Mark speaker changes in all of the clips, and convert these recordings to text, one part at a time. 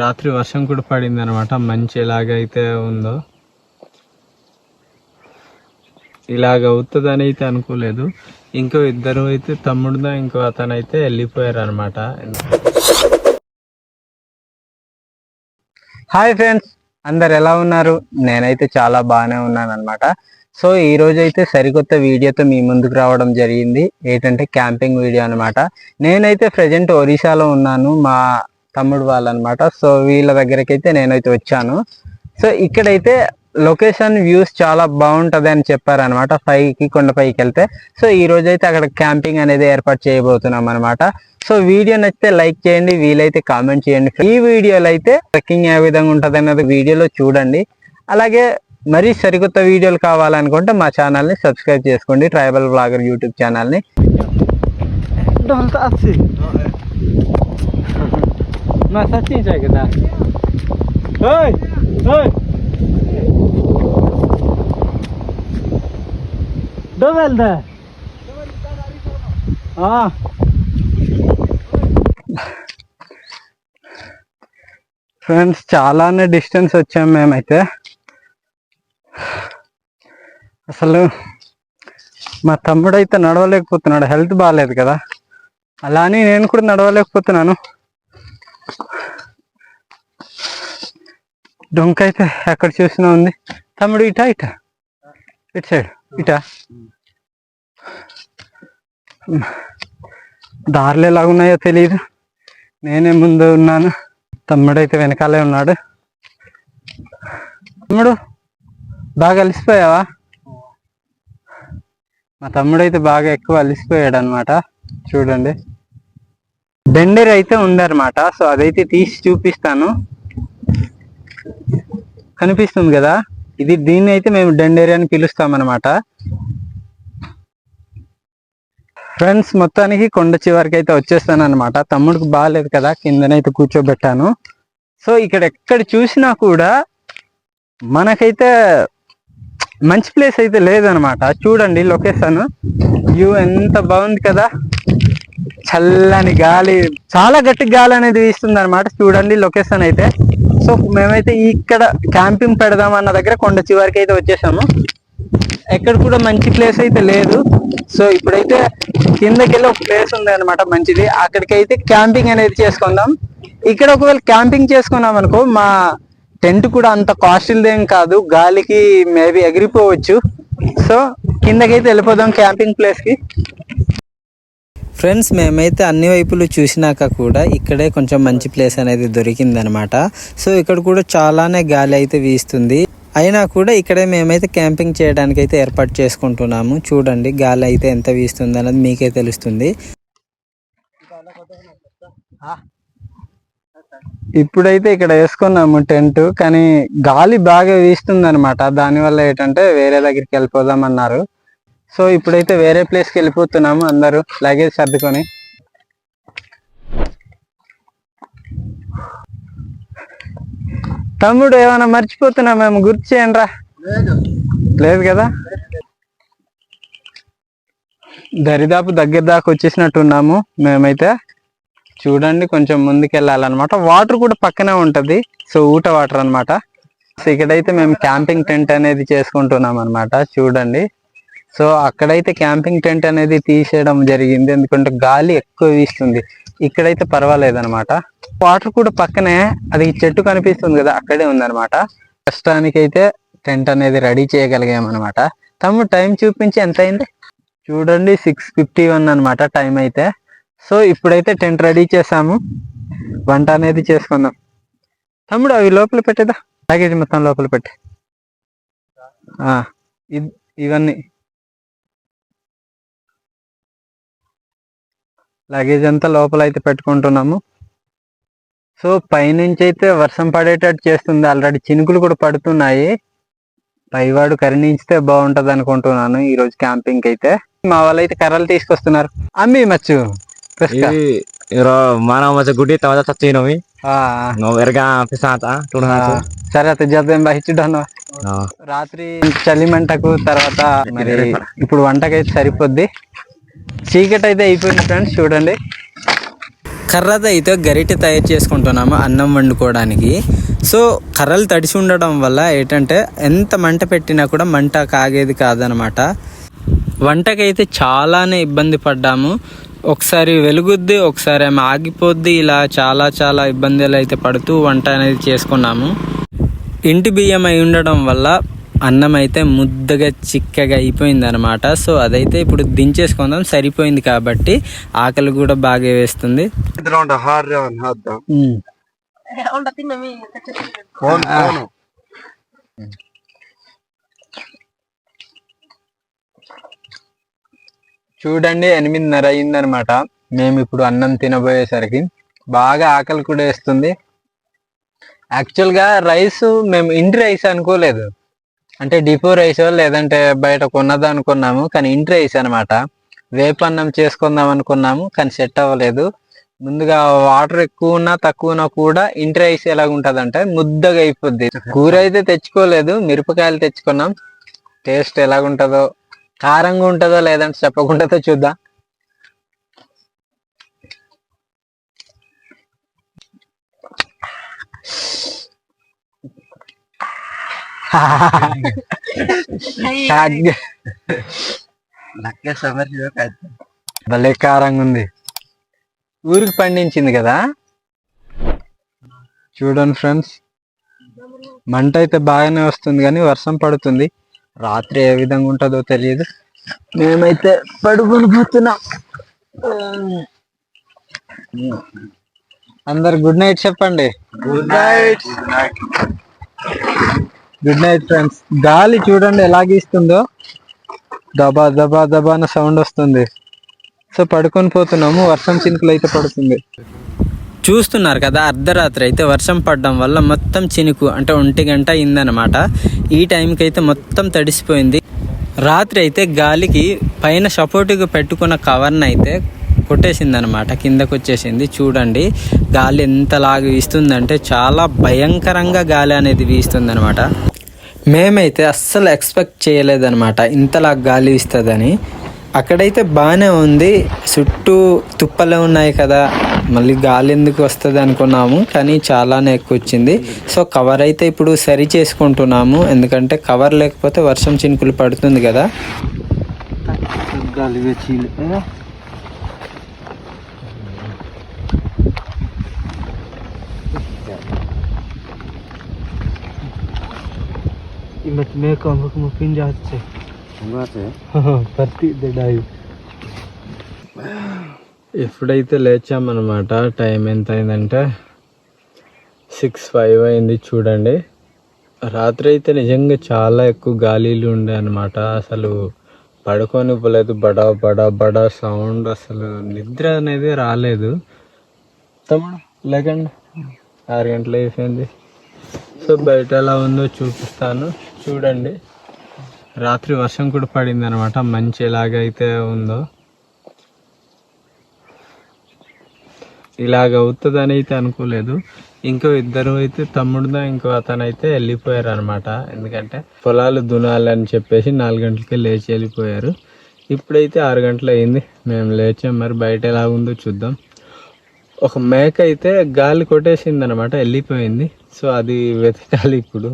Speaker 1: రాత్రి వర్షం కూడా పడింది అనమాట మంచి ఎలాగైతే ఉందో. ఇలాగ అవుతుందని అయితే అనుకోలేదు. ఇంకో ఇద్దరు అయితే తమ్ముడుదా ఇంకో అతను అయితే వెళ్ళిపోయారు అనమాట హాయ్ ఫ్రెండ్స్ అందరు ఎలా ఉన్నారు? నేనైతే చాలా బాగానే ఉన్నాను అనమాట సో ఈ రోజు అయితే సరికొత్త వీడియోతో మీ ముందుకు రావడం జరిగింది. ఏంటంటే క్యాంపింగ్ వీడియో అనమాట నేనైతే ప్రజెంట్ ఒరిస్సాలో ఉన్నాను మా తమ్ముడు వాళ్ళనమాట సో వీళ్ళ దగ్గరికి అయితే నేనైతే వచ్చాను. సో ఇక్కడైతే లొకేషన్ వ్యూస్ చాలా బాగుంటుంది అని చెప్పారనమాట పైకి కొండపైకి వెళ్తే. సో ఈ రోజు అయితే అక్కడ క్యాంపింగ్ అనేది ఏర్పాటు చేయబోతున్నాం అనమాట సో వీడియో నచ్చితే లైక్ చేయండి వీలైతే కామెంట్ చేయండి. ఈ వీడియోలో అయితే ట్రెక్కింగ్ ఏ విధంగా ఉంటుంది అనేది వీడియోలో చూడండి. అలాగే మరీ సరికొత్త వీడియోలు కావాలనుకుంటే మా ఛానల్ని సబ్స్క్రైబ్ చేసుకోండి. ట్రైబల్ బ్లాగర్ యూట్యూబ్ ఛానల్ని. కదా. దా ఫ్రెండ్స్ చాలానే డిస్టెన్స్ వచ్చాం మేమైతే. అసలు మా తమ్ముడు అయితే నడవలేకపోతున్నాడు హెల్త్ బాగాలేదు కదా. అలా అని నేను కూడా నడవలేకపోతున్నాను. డొంక అయితే ఎక్కడ చూసినా ఉంది. తమ్ముడు ఇటా ఇటా. ఇటు సైడ్ ఇటా. దారులు ఎలాగున్నాయో తెలియదు నేనే ముందు ఉన్నాను. తమ్ముడైతే వెనకాలే ఉన్నాడు. తమ్ముడు బాగా కలిసిపోయావా మా తమ్ముడు అయితే బాగా ఎక్కువ అలిసిపోయాడు అనమాట చూడండి. బెండర్ అయితే ఉందన్నమాట. సో అదైతే తీసి చూపిస్తాను. కనిపిస్తుంది కదా? ఇది దీన్ని అయితే మేము డెండేరి అని పిలుస్తాం ఫ్రెండ్స్ మొత్తానికి కొండ చివరికి అయితే వచ్చేస్తాను అనమాట తమ్ముడికి బాగాలేదు కదా కిందనైతే కూర్చోబెట్టాను. సో ఇక్కడ ఎక్కడ చూసినా కూడా మనకైతే మంచి ప్లేస్ అయితే లేదనమాట చూడండి లొకేషన్ వ్యూ ఎంత బాగుంది కదా. చల్లని గాలి చాలా గట్టి గాలి అనేది వీస్తుంది అనమాట చూడండి లొకేషన్ అయితే. సో మేమైతే ఇక్కడ క్యాంపింగ్ పెడదాం అన్న దగ్గర కొండ చివరికి అయితే వచ్చేసాము. ఎక్కడ కూడా మంచి ప్లేస్ అయితే లేదు. సో ఇప్పుడైతే కిందకి వెళ్ళి ఒక ప్లేస్ ఉంది అనమాట మంచిది. అక్కడికి అయితే క్యాంపింగ్ అనేది చేసుకుందాం. ఇక్కడ ఒకవేళ క్యాంపింగ్ చేసుకున్నాం అనుకో మా టెంట్ కూడా అంత కాస్ట్లీదేం కాదు. గాలికి మేబీ ఎగిరిపోవచ్చు. సో కిందకైతే వెళ్ళిపోదాం క్యాంపింగ్ ప్లేస్కి. ఫ్రెండ్స్ మేమైతే అన్ని వైపులు చూసినాక కూడా ఇక్కడే కొంచెం మంచి ప్లేస్ అనేది దొరికిందనమాట. సో ఇక్కడ కూడా చాలానే గాలి అయితే వీస్తుంది. అయినా కూడా ఇక్కడే మేమైతే క్యాంపింగ్ చేయడానికి అయితే ఏర్పాటు చేసుకుంటున్నాము. చూడండి గాలి అయితే ఎంత వీస్తుంది అన్నది మీకే తెలుస్తుంది. ఇప్పుడైతే ఇక్కడ వేసుకున్నాము టెంట్ కానీ గాలి బాగా వీస్తుంది అనమాట దానివల్ల ఏంటంటే వేరే దగ్గరికి వెళ్ళిపోదాం అన్నారు సో ఇప్పుడైతే వేరే ప్లేస్కి వెళ్ళిపోతున్నాము అందరూ లగేజ్ సర్దుకొని. తమ్ముడు ఏమైనా మర్చిపోతున్నా మేము గుర్తు చేయండి రా లేదు కదా? దరిదాపు దగ్గర దాకా వచ్చేసినట్టున్నాము మేమైతే. చూడండి కొంచెం ముందుకు వెళ్ళాలన్నమాట వాటర్ కూడా పక్కనే ఉంటది. సో ఊట వాటర్ అన్నమాట. సో ఇక్కడైతే మేము క్యాంపింగ్ టెంట్ అనేది చేసుకుంటున్నాం అన్నమాట చూడండి. సో అక్కడైతే క్యాంపింగ్ టెంట్ అనేది తీసేయడం జరిగింది. ఎందుకంటే గాలి ఎక్కువ వీస్తుంది. ఇక్కడైతే పర్వాలేదు అనమాట వాటర్ కూడా పక్కనే అది చెట్టు కనిపిస్తుంది కదా అక్కడే ఉందన్నమాట. ప్రస్తుతానికి అయితే టెంట్ అనేది రెడీ చేయగలిగామన్నమాట. తమ్ముడు టైం చూపించి ఎంత అయింది చూడండి సిక్స్ ఫిఫ్టీ వన్ అనమాట టైం అయితే. సో ఇప్పుడైతే టెంట్ రెడీ చేసాము. వంట అనేది చేసుకుందాం. తమ్ముడు అవి లోపల పెట్టేదా ప్యాకేజ్ మొత్తం లోపల పెట్టి. ఆ, ఇద్- ఇవన్నీ. లగేజ్ అంతా లోపల అయితే పెట్టుకుంటున్నాము. సో పైనుంచి అయితే వర్షం పడేటట్టు చేస్తుంది. ఆల్రెడీ చినుకులు కూడా పడుతున్నాయి. పైవాడు కరుణించితే బాగుంటది అనుకుంటున్నాను ఈ రోజు క్యాంపింగ్ అయితే. మా వాళ్ళు అయితే కర్రలు తీసుకొస్తున్నారు. అమ్మి మచ్చు. ప్రస్తుత.
Speaker 2: Iro mana macam gudi tahu tak cacing nomi. No erga turun.
Speaker 1: సరే
Speaker 2: No.
Speaker 1: రాత్రి చలి మంటకు తర్వాత మరి ఇప్పుడు వంటకైతే సరిపోద్ది చీకటి అయితే అయిపోయింది ఫ్రెండ్స్ చూడండి కర్రతో అయితే గరిటె తయారు చేసుకుంటున్నాము అన్నం వండుకోవడానికి సో కర్రలు తడిసి ఉండడం వల్ల ఏంటంటే ఎంత మంట పెట్టినా కూడా మంట కాగేది కాదనమాట వంటకైతే చాలానే ఇబ్బంది పడ్డాము ఒకసారి వెలుగుద్ది ఒకసారి ఏమో ఆగిపోద్ది. ఇలా చాలా చాలా ఇబ్బందులు అయితే పడుతూ వంట అనేది చేసుకున్నాము. ఇంటి బియ్యం అయి ఉండడం వల్ల అన్నం అయితే ముద్దగా చిక్కగా అయిపోయింది అనమాట సో అదైతే ఇప్పుడు దించేసుకుందాం. సరిపోయింది కాబట్టి ఆకలి కూడా బాగా వేస్తుంది. చూడండి ఎనిమిదిన్నర అయిందనమాట మేము ఇప్పుడు అన్నం తినబోయేసరికి. బాగా ఆకలి కూడా వేస్తుంది. యాక్చువల్గా రైస్ మేము ఇంటి రైస్ అనుకోలేదు. అంటే డిపో రైస్ లేదంటే బయట కొన్నది అనుకున్నాము కానీ ఇంటి రైస్ అనమాట వేపన్నం చేసుకుందాం అనుకున్నాము కానీ సెట్ అవ్వలేదు. ముందుగా వాటర్ ఎక్కువ ఉన్నా తక్కువ ఉన్నా కూడా ఇంటి రైస్ ఎలా ఉంటదంటే ముద్దగా అయిపోద్ది. కూర అయితే తెచ్చుకోలేదు మిరపకాయలు తెచ్చుకున్నాం. టేస్ట్ ఎలాగుంటుందో కారంగా ఉంటుందో లేదంటే చెప్పకుండా చూద్దాం. భలే కారంగా ఉంది. ఊరికి పండించింది కదా? చూడండి ఫ్రెండ్స్. మంట అయితే బాగానే వస్తుంది కానీ వర్షం పడుతుంది. రాత్రి ఏ విధంగా ఉంటుందో తెలియదు మేమైతే పడుకొని పోతున్నాం అందరు గుడ్ నైట్ చెప్పండి.
Speaker 3: Good night.
Speaker 1: Good night friends. గాలి చూడండి ఎలా గీస్తుందో. దబా దబా దబా అన్న సౌండ్ వస్తుంది. సో పడుకొని పోతున్నాము. వర్షం చినుకులు అయితే పడుతుంది. చూస్తున్నారు కదా అర్ధరాత్రి అయితే వర్షం పడడం వల్ల మొత్తం చినుకు అంటే ఒంటి గంట అయిందనమాట ఈ టైంకి అయితే మొత్తం తడిసిపోయింది. రాత్రి అయితే గాలికి పైన సపోర్టుగా పెట్టుకున్న కవర్ని అయితే కొట్టేసింది అనమాట కిందకు వచ్చేసింది చూడండి గాలి ఎంతలాగా వీస్తుందంటే చాలా భయంకరంగా గాలి అనేది వీస్తుంది అనమాట మేమైతే అస్సలు ఎక్స్పెక్ట్ చేయలేదనమాట ఇంతలా గాలి వీస్తుందని. అక్కడైతే బాగానే ఉంది చుట్టూ తుప్పలే ఉన్నాయి కదా మళ్ళీ గాలి ఎందుకు వస్తుంది అనుకున్నాము కానీ చాలానే ఎక్కువ వచ్చింది సో కవర్ అయితే ఇప్పుడు సరి చేసుకుంటున్నాము. ఎందుకంటే కవర్ లేకపోతే వర్షం చినుకులు పడుతుంది కదా. మేక ముప్పిన జాస్తే పత్తి దిడాయి ఎప్పుడైతే లేచామన్నమాట. టైం ఎంత అయిందంటే సిక్స్ ఫైవ్ అయింది చూడండి. రాత్రి అయితే నిజంగా చాలా ఎక్కువ గాలిలు ఉండే అనమాట అసలు పడుకొని పోలేదు. బడా బడా బడా సౌండ్ అసలు నిద్ర అనేది రాలేదు. తమ్ముడు లేకండి. ఆరు గంటలు అయిపోయింది. సో బయట ఎలా ఉందో చూపిస్తాను. చూడండి. రాత్రి వర్షం కూడా పడింది అనమాట మంచి ఎలాగైతే ఉందో. ఇలాగ అవుతుందని అయితే అనుకోలేదు. ఇంకో ఇద్దరు అయితే తమ్ముడుదా ఇంకో అతను అయితే వెళ్ళిపోయారు అనమాట ఎందుకంటే పొలాలు దునాలని చెప్పేసి నాలుగు గంటలకే లేచి వెళ్ళిపోయారు. ఇప్పుడైతే ఆరు గంటలు అయింది. మేము లేచాం. మరి బయట ఎలా ఉందో చూద్దాం. ఒక మేక అయితే గాలి కొట్టేసింది అనమాట వెళ్ళిపోయింది. సో అది వెతకాలి ఇప్పుడు.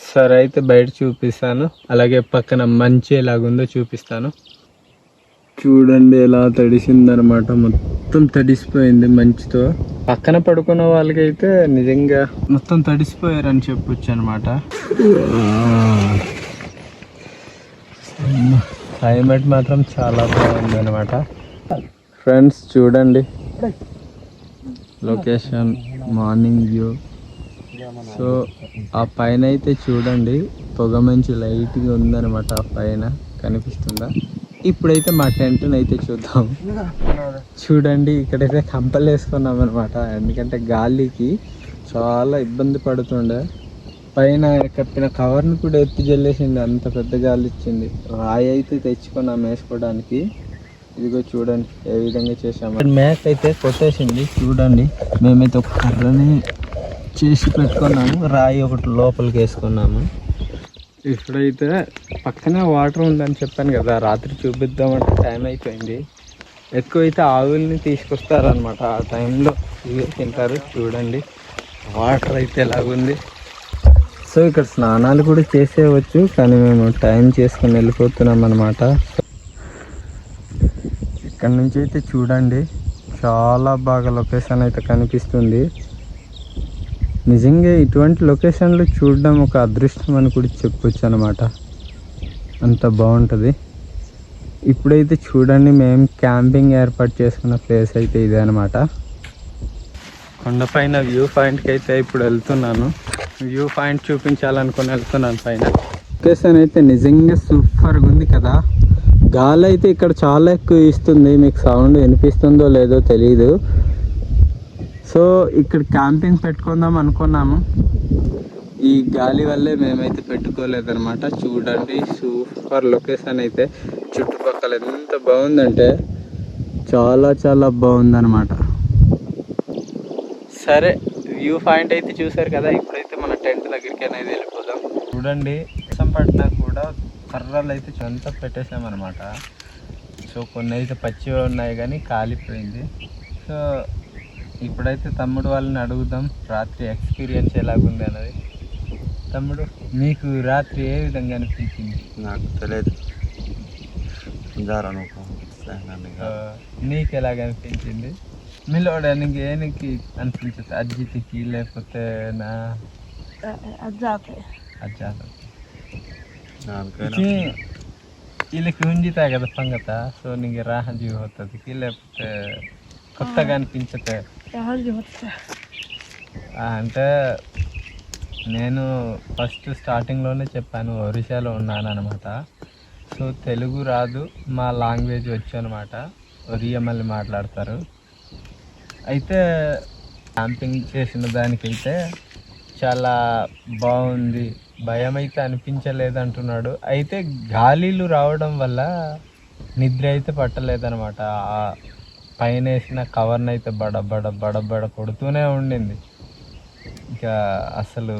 Speaker 1: సరే అయితే బయట చూపిస్తాను. అలాగే పక్కన మంచి ఎలాగుందో చూపిస్తాను. చూడండి ఎలా తడిసిందనమాట మొత్తం తడిసిపోయింది మంచుతో. పక్కన పడుకున్న వాళ్ళకైతే నిజంగా మొత్తం తడిసిపోయారని చెప్పొచ్చు అనమాట క్లైమేట్ మాత్రం చాలా బాగుంది అనమాట ఫ్రెండ్స్ చూడండి. Location morning view. సో ఆ పైన అయితే చూడండి. పొగ మంచి లైట్గా ఉందన్నమాట ఆ పైన. కనిపిస్తుందా? ఇప్పుడైతే మా టెంట్ అయితే చూద్దాం. చూడండి ఇక్కడైతే కంపలు వేసుకున్నాం అనమాట ఎందుకంటే గాలికి చాలా ఇబ్బంది పడుతుండే. పైన కప్పిన కవర్ని కూడా ఎత్తి జల్లేసింది అంత పెద్ద గాలి ఇచ్చింది. రాయి అయితే తెచ్చుకున్నాం వేసుకోవడానికి. ఇదిగో చూడండి ఏ విధంగా చేసాము మేక అయితే కొట్టేసింది చూడండి. మేమైతే ఒక కర్రని చేసి పెట్టుకున్నాము రాయి ఒకటి లోపలికి వేసుకున్నాము. ఇప్పుడైతే పక్కనే వాటర్ ఉందని చెప్పాను కదా రాత్రి చూపిద్దామంటే టైం అయిపోయింది. ఎక్కువైతే ఆవుల్ని తీసుకొస్తారనమాట ఆ టైంలో ఇవి తింటారు చూడండి. వాటర్ అయితే ఎలాగుంది. సో ఇక్కడ స్నానాలు కూడా చేసేవచ్చు కానీ మేము టైం చేసుకుని వెళ్ళిపోతున్నాం అనమాట ఇక్కడ నుంచి అయితే చూడండి చాలా బాగా లొకేషన్ అయితే కనిపిస్తుంది. నిజంగా ఇటువంటి లొకేషన్లు చూడడం ఒక అదృష్టం అని కూడా చెప్పొచ్చు అనమాట అంత బాగుంటుంది ఇప్పుడైతే చూడండి మేము క్యాంపింగ్ ఏర్పాటు చేసుకున్న ప్లేస్ అయితే ఇదే అనమాట కొండపైన వ్యూ పాయింట్కి అయితే ఇప్పుడు వెళ్తున్నాను. వ్యూ పాయింట్ చూపించాలనుకుని వెళ్తున్నాను పైన. లొకేషన్ అయితే నిజంగా సూపర్గా ఉంది కదా. గాలి అయితే ఇక్కడ చాలా ఎక్కువ ఇస్తుంది మీకు సౌండ్ వినిపిస్తుందో లేదో తెలియదు సో ఇక్కడ క్యాంపింగ్ పెట్టుకుందాం అనుకున్నాము. ఈ గాలి వల్లే మేమైతే పెట్టుకోలేదన్నమాట. చూడండి సూపర్ లొకేషన్ అయితే. చుట్టుపక్కల ఎంత బాగుందంటే చాలా చాలా బాగుందన్నమాట. సరే వ్యూ పాయింట్ అయితే చూసారు కదా ఇప్పుడైతే మన టెంట్ దగ్గరికి అనేది వెళ్ళిపోదాం. చూడండి వర్షం పడినా కూడా కర్రలు అయితే చంత పెట్టేసామన్నమాట. సో కొన్ని అయితే పచ్చిగా ఉన్నాయి కానీ కాలిపోయింది. సో ఇప్పుడైతే తమ్ముడు వాళ్ళని అడుగుదాం రాత్రి ఎక్స్పీరియన్స్ ఎలాగుంది అన్నది. తమ్ముడు మీకు రాత్రి ఏ విధంగా అనిపించింది?
Speaker 3: నాకు తెలియదు
Speaker 1: నీకు ఎలాగ అనిపించింది? మీలో ఏనికి అనిపించదు? అజిత్కి లేకపోతే నా? వీళ్ళకి ఉంజితా కదా సంగత. సో నీకు రాహజీవి అవుతుంది లేకపోతే కొత్తగా అనిపించతే అంటే నేను ఫస్ట్ స్టార్టింగ్లోనే చెప్పాను ఒరిస్సాలో ఉన్నాను అనమాట సో తెలుగు రాదు మా లాంగ్వేజ్ వచ్చు అనమాట ఒరియమల్లి మాట్లాడతారు. అయితే క్యాంపింగ్ చేసిన దానికైతే చాలా బాగుంది. భయం అయితే అనిపించలేదు అంటున్నాడు అయితే గాలిలు రావడం వల్ల నిద్ర అయితే పట్టలేదనమాట పైన వేసిన కవర్ని అయితే బడ బడ బడ బడ కొడుతూనే ఉండింది. ఇంకా అసలు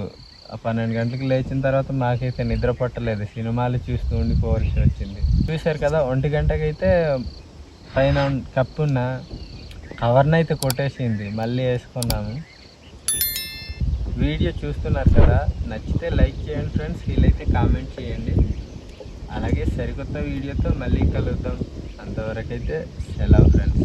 Speaker 1: పన్నెండు గంటలకు లేచిన తర్వాత మాకైతే నిద్ర పట్టలేదు. సినిమాలు చూస్తూ ఉండిపోవాల్సి వచ్చింది. చూశారు కదా ఒంటి గంటకైతే పైన కప్పున్న కవర్ని అయితే కొట్టేసింది. మళ్ళీ వేసుకున్నాము. వీడియో చూస్తున్నారు కదా నచ్చితే లైక్ చేయండి ఫ్రెండ్స్. వీలైతే కామెంట్ చేయండి. అలాగే సరికొత్త వీడియోతో మళ్ళీ కలుద్దాం. అంతవరకైతే సెలవు ఫ్రెండ్స్.